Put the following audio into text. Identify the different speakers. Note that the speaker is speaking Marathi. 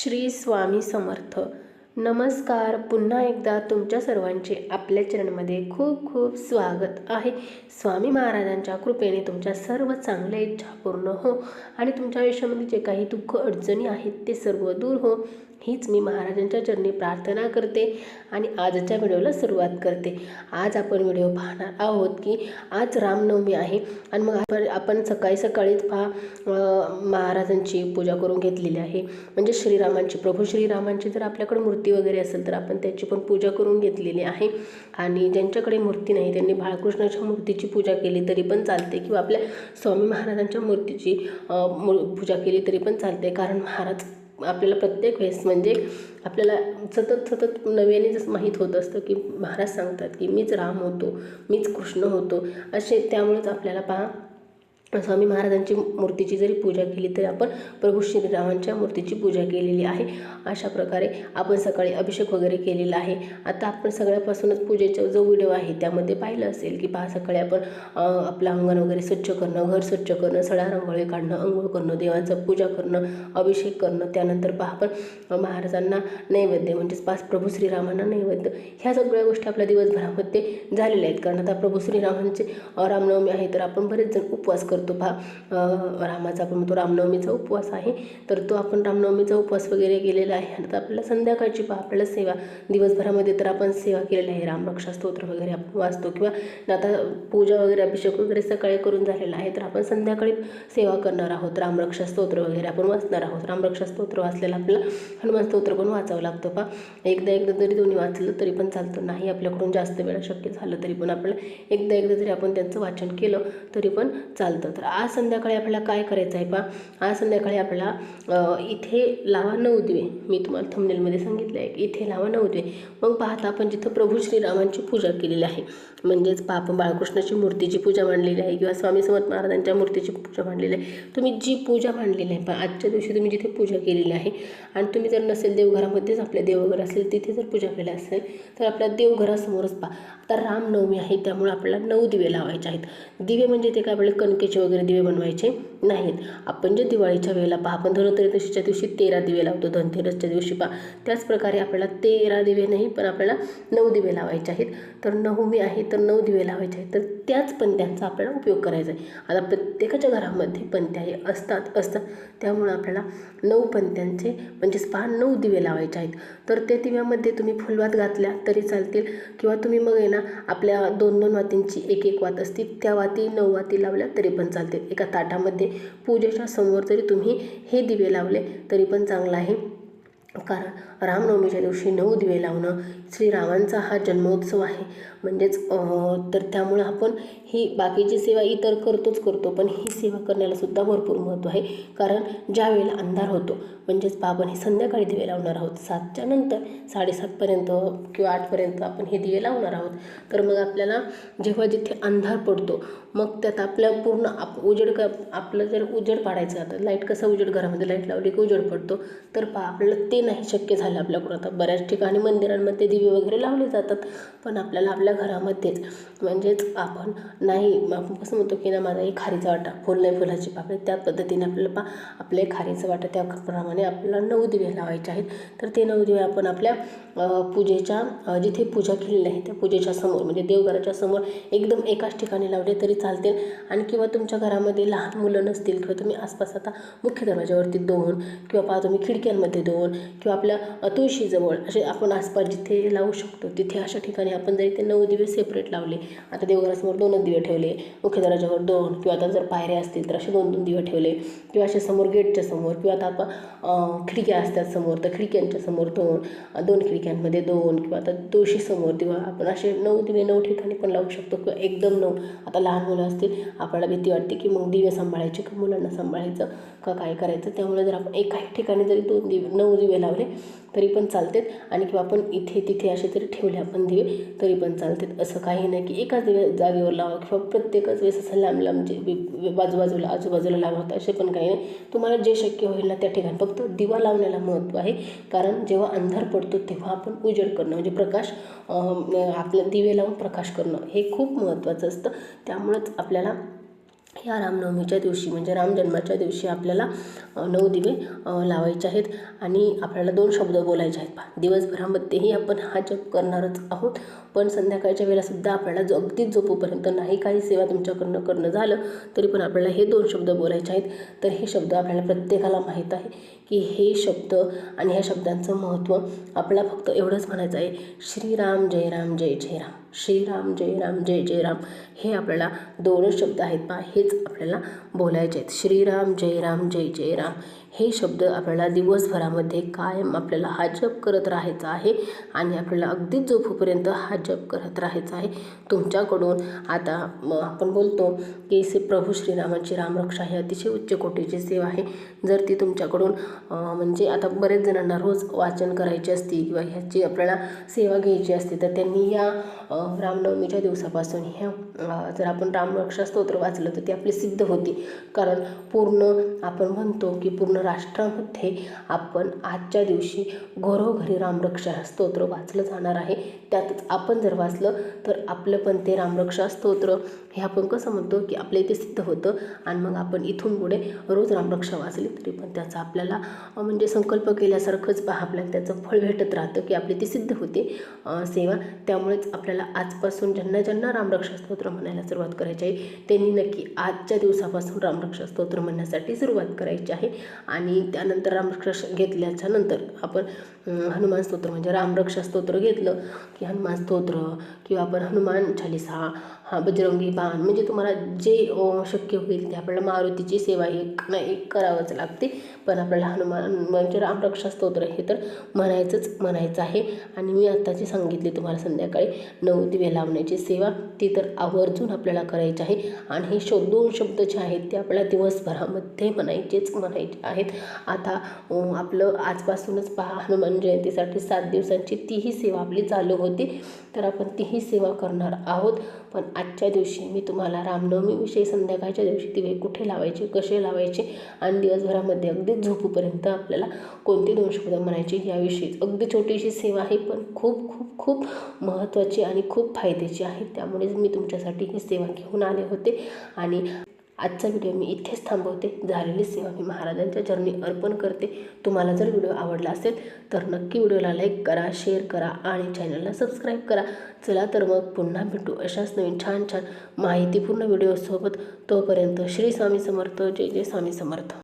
Speaker 1: श्री स्वामी समर्थ. नमस्कार. पुन्हा एकदा तुमच्या सर्वांचे आपल्या चरणमध्ये खूप खूप स्वागत आहे. स्वामी महाराजांच्या कृपेने तुमच्या सर्व चांगल्या इच्छा पूर्ण हो आणि तुमच्या आयुष्यामध्ये जे काही दुःख अडचणी आहेत ते सर्व दूर हो. हीच मी महाराजांच्या चरणी प्रार्थना करते आणि आजच्या व्हिडिओला सुरुवात करते. आज आपण व्हिडिओ पाहणार आहोत की आज रामनवमी आहे आणि मग आपण आपण सकाळी सकाळीच पहा महाराजांची पूजा करून घेतलेली आहे. म्हणजे श्रीरामांची प्रभू श्रीरामांची जर आपल्याकडे मूर्ती वगैरे असेल तर आपण त्याची पण पूजा करून घेतलेली आहे. आणि ज्यांच्याकडे मूर्ती नाही त्यांनी बाळकृष्णाच्या मूर्तीची पूजा केली तरी पण चालते किंवा आपल्या स्वामी महाराजांच्या मूर्तीची पूजा केली तरी पण चालते. कारण महाराज आपल्याला प्रत्येक वेळेस म्हणजे आपल्याला सतत सतत नव्याने जसं माहीत होत असतं की महाराज सांगतात की मीच राम होतो मीच कृष्ण होतो असे त्यामुळेच आपल्याला पहा स्वामी महाराजांची मूर्तीची जरी पूजा केली तरी आपण प्रभू श्रीरामांच्या मूर्तीची पूजा केलेली आहे. अशा प्रकारे आपण सकाळी अभिषेक वगैरे केलेला आहे. आता आपण सगळ्यापासूनच पूजेचा जो व्हिडिओ आहे त्यामध्ये पाहिलं असेल की पहा सकाळी आपण आपलं अंगण वगैरे स्वच्छ करणं घर स्वच्छ करणं सडा रंगोळी काढणं अंघोळ करणं देवांचं पूजा करणं अभिषेक करणं त्यानंतर पहा आपण महाराजांना नैवेद्य म्हणजेच पाच प्रभू श्रीरामांना नैवेद्य. ह्या सगळ्या गोष्टी आपल्या दिवसभरामध्ये झालेल्या आहेत. कारण आता प्रभू श्रीरामांचे रामनवमी आहे तर आपण बरेच जण उपवास करतो. पहा रामाचा आपण म्हणतो रामनवमीचा उपवास आहे. तर तो आपण रामनवमीचा उपवास वगैरे केलेला आहे. आणि आता आपल्याला संध्याकाळची पहा आपल्याला सेवा दिवसभरामध्ये तर आपण सेवा केलेली आहे. रामरक्षा स्तोत्र वगैरे आपण वाचतो किंवा आता पूजा वगैरे अभिषेक वगैरे सकाळी करून झालेला आहे. तर आपण संध्याकाळी सेवा करणार आहोत. रामरक्षा स्तोत्र वगैरे आपण वाचणार आहोत. रामरक्षा स्तोत्र वाचलेलं आपल्याला हनुमान स्तोत्र पण वाचावं लागतं. पहा एकदा एकदा जरी दोन्ही वाचलं तरी पण चालतं. नाही आपल्याकडून जास्त वेळा शक्य झालं तरी पण आपल्याला एकदा एकदा जरी आपण त्यांचं वाचन केलं तरी पण चालतं. तर आज संध्याकाळी आपल्याला काय करायचं आहे पा आज संध्याकाळी आपल्याला इथे लावा नऊ दिवे. मी तुम्हाला थंबनेलमध्ये सांगितलं आहे की इथे लावा नऊ दिवे. मग पाहता आपण जिथं प्रभू श्रीरामांची पूजा केलेली आहे म्हणजेच पाप बाळकृष्णाची मूर्तीची पूजा मांडलेली आहे किंवा स्वामी समर्थ महाराजांच्या मूर्तीची पूजा मांडलेली आहे. तुम्ही जी पूजा मांडलेली आहे पहा आजच्या दिवशी तुम्ही जिथे पूजा केलेली आहे आणि तुम्ही जर नसेल देवघरामध्येच आपल्या देवघर असेल तिथे जर पूजा केली असेल तर आपल्या देवघरासमोरच पहा. आता रामनवमी आहे त्यामुळे आपल्याला नऊ दिवे लावायचे आहेत. दिवे म्हणजे ते काय? आपल्याला कणकेचे वगैरे दिवे बनवायचे नाहीत. आपण जे दिवाळीच्या वेळेला पहा आपण धनत्रयोदशीच्या दिवशी तेरा दिवे लावतो. धनतेरसच्या दिवशी पहा. त्याच प्रकारे आपल्याला तेरा दिवे नाही पण आपल्याला नऊ दिवे लावायचे आहेत. तर नवमी आहे तर नऊ दिवे लावायचे आहेत. तर त्याच पणत्यांचा आपल्याला उपयोग करायचा आहे. आता प्रत्येकाच्या घरामध्ये पंत्या हे असतात असतात. त्यामुळं आपल्याला नऊ पंत्यांचे म्हणजेच पहा नऊ दिवे लावायचे आहेत. तर त्या दिव्यामध्ये तुम्ही फुलवात घातल्या तरी चालतील. किंवा तुम्ही मग आहे ना आपल्या दोन दोन वातींची एक एक वात असती त्या वाती नऊ वाती लावल्या तरी पण चालतील एका ताटामध्ये पूजेच्या समोर जरी तुम्ही हे दिवे लावले तरी पण चांगलं आहे. कारण रामनवमीच्या दिवशी नऊ दिवे लावणं श्रीरामांचा हा जन्मोत्सव आहे. म्हणजेच तर त्यामुळं आपण ही बाकीची सेवा इतर करतोच करतो पण ही सेवा करण्याला सुद्धा भरपूर महत्त्व आहे. कारण ज्या वेळेला अंधार होतो म्हणजेच पहा आपण हे संध्याकाळी दिवे लावणार आहोत. सातच्या नंतर साडेसातपर्यंत किंवा आठपर्यंत आपण हे दिवे लावणार आहोत. तर मग आपल्याला जेव्हा जिथे अंधार पडतो मग त्यात आपल्या पूर्ण आप उजेड क आपलं जर उजेड पाडायचं आता लाइट कसं उजेड घरामध्ये लाइट लावली की उजेड पडतो तर पहा आपल्याला ते नाही शक्य झालं आपल्याकडून. आता बऱ्याच ठिकाणी मंदिरांमध्ये दिवे वगैरे लावले जातात पण आपल्याला आपल्या घरामध्येच. म्हणजेच आपण नाही आपण कसं म्हणतो की ना माझा एक खारीचा वाटा फुल नाही फुलाची पाकळी त्या पद्धतीने आपल्याला पा आपले खारीचं वाटा त्याप्रमाणे आपल्याला नऊ दिवे लावायचे आहेत. तर ते नऊ दिवे आपण आपल्या पूजेच्या जिथे पूजा केलेली आहे त्या पूजेच्या समोर म्हणजे देवघराच्या समोर एकदम एकाच ठिकाणी लावले तरी चालतील. आणि किंवा तुमच्या घरामध्ये लहान मुलं नसतील किंवा तुम्ही आसपास आता मुख्य दरवाजावरती दोन किंवा पहा तुम्ही खिडक्यांमध्ये दोन किंवा आपल्या तुळशीजवळ असे आपण आसपास जिथे लावू शकतो तिथे अशा ठिकाणी आपण जरी ते नऊ दिवे सेपरेट लावले आता देवघरासमोर दोनच दिवे ठेवले मुख्य दरवाजावर दोन किंवा आता जर पायऱ्या असतील तर असे दोन दोन दिवे ठेवले किंवा असे समोर गेटच्या समोर किंवा आता आपण खिडक्या असतात समोर तर खिडक्यांच्या समोर दोन दोन खिडक्यांमध्ये दोन किंवा आता तुळशीसमोर किंवा दिवा आपण असे नऊ दिवे नऊ ठिकाणी पण लावू शकतो किंवा एकदम नऊ. आता लहान मुलं असतील आपल्याला भीती वाटते की मग दिवे सांभाळायचे का मुलांना सांभाळायचं का काय करायचं? त्यामुळे जर आपण एकाही ठिकाणी जरी दोन दिवे नऊ दिवे लावले तरी पण चालतात. आणि किंवा आपण इथे तिथे असे तरी ठेवले आपण दिवे तरी पण चालतात. असं काही नाही की एकाच दिवे जागेवर लावा किंवा प्रत्येकच वेळेस असं लांब लांब जे बाजूबाजूला आजूबाजूला लावत असे पण काही नाही. तुम्हाला जे शक्य होईल ना त्या ठिकाणी. फक्त दिवा लावण्याला महत्त्व आहे. कारण जेव्हा अंधार पडतो तेव्हा आपण उजेड करणं म्हणजे प्रकाश आपलं दिवे लावून प्रकाश करणं हे खूप महत्त्वाचं असतं. त्यामुळंच आपल्याला या रामनवमीच्या दिवशी म्हणजे रामजन्माच्या दिवशी आपल्याला नऊ दिवे लावायचे आहेत आणि आपल्याला दोन शब्द बोलायचे आहेत. पा दिवसभरामध्येही आपण हा जप करणारच आहोत पण संध्याकाळच्या वेळेलासुद्धा आपल्याला जो अगदीच झोपूपर्यंत नाही काही सेवा तुमच्याकडनं करणं झालं तरी पण आपल्याला हे दोन शब्द बोलायचे आहेत. तर हे शब्द आपल्याला प्रत्येकाला माहीत आहे की हे शब्द आणि ह्या शब्दांचं महत्त्व आपल्याला फक्त एवढंच म्हणायचं आहे. श्रीराम जय राम जय जय राम. श्रीराम जय राम जय जय राम हे आपल्याला दोनच शब्द आहेत पा हेच आपल्याला बोलायचे आहेत. श्रीराम जय राम जय जय राम हे शब्द आपल्याला दिवसभरामध्ये कायम आपल्याला हा जप करत राहायचा आहे आणि आपल्याला अगदीच झोपूपर्यंत हा जप करत राहायचा आहे. तुमच्याकडून आता आपण बोलतो की से प्रभू श्रीरामांची रामरक्षा ही अतिशय उच्च कोटीची सेवा आहे. जर ती तुमच्याकडून म्हणजे आता बरेच जणांना रोज वाचन करायची असती किंवा ह्याची आपल्याला सेवा घ्यायची असते तर त्यांनी या रामनवमीच्या दिवसापासून ह्या जर आपण रामरक्षा स्तोत्र वाचलं तर ती आपली सिद्ध होती. कारण पूर्ण आपण म्हणतो की पूर्ण राष्ट्रामध्ये आपण आजच्या दिवशी घरोघरी रामरक्षा स्तोत्र वाचलं जाणार आहे. त्यातच आपण जर वाचलं तर आपलं पण ते रामरक्षा स्तोत्र. हे आपण कसं म्हणतो की आपल्या इथे सिद्ध होतं आणि मग आपण इथून पुढे रोज रामरक्षा वाचली तरी पण त्याचा आपल्याला म्हणजे संकल्प केल्यासारखंच पहा आपल्याला त्याचं फळ भेटत राहतं की आपली ती सिद्ध होते. सेवा. त्यामुळेच आपल्याला आजपासून ज्यांना ज्यांना रामरक्षा स्तोत्र म्हणायला सुरुवात करायची आहे त्यांनी नक्की आजच्या दिवसापासून रामरक्षा स्तोत्र म्हणण्यासाठी सुरुवात करायची आहे. आणि त्यानंतर रामरक्षा घेतल्याच्या नंतर आपण हनुमान स्तोत्र म्हणजे रामरक्षा स्तोत्र घेतलं की हनुमान स्तोत्र किंवा आपण हनुमान चालिसा हा बजरंगी बाण. म्हणजे तुम्हाला जे शक्य होईल ते आपल्याला मारुतीची सेवा एक ना एक करावंच लागते. पण आपल्याला हनुमान म्हणजे रामरक्षा स्तोत्र हे तर म्हणायचंच म्हणायचं आहे. आणि मी आत्ताची सांगितली तुम्हाला संध्याकाळी. नऊ दिवे लावण्याची सेवा ती तर आवर्जून आपल्याला करायची आहे. आणि हे शो दोन शब्द जे आहेत ते आपल्याला दिवसभरामध्ये म्हणायचेच म्हणायचे आहेत. आता आपलं आजपासूनच पहा हनुमान जयंतीसाठी सात दिवसांची तीही सेवा आपली चालू होती. तर आपण तीही सेवा करणार आहोत. पण आजच्या दिवशी मी तुम्हाला रामनवमीविषयी संध्याकाळच्या दिवशी दिवे कुठे लावायचे कसे लावायचे आणि दिवसभरामध्ये अगदी झोपूपर्यंत आपल्याला कोणते दोन शब्द म्हणायचे याविषयी अगदी छोटीशी सेवा आहे पण खूप खूप खूप महत्त्वाची आणि खूप फायद्याची आहे. त्यामुळेच मी तुमच्यासाठी ही सेवा घेऊन आले होते आणि आजचा व्हिडिओ मी इथेच थांबवते. झालेली सेवा मी महाराजांच्या चरणी अर्पण करते. तुम्हाला जर व्हिडिओ आवडला असेल तर नक्की व्हिडिओला लाईक करा शेअर करा आणि चॅनलला सबस्क्राईब करा. चला तर मग पुन्हा भेटू अशाच नवीन छान छान माहितीपूर्ण व्हिडिओसोबत. तोपर्यंत श्री स्वामी समर्थ. जय जय स्वामी समर्थ.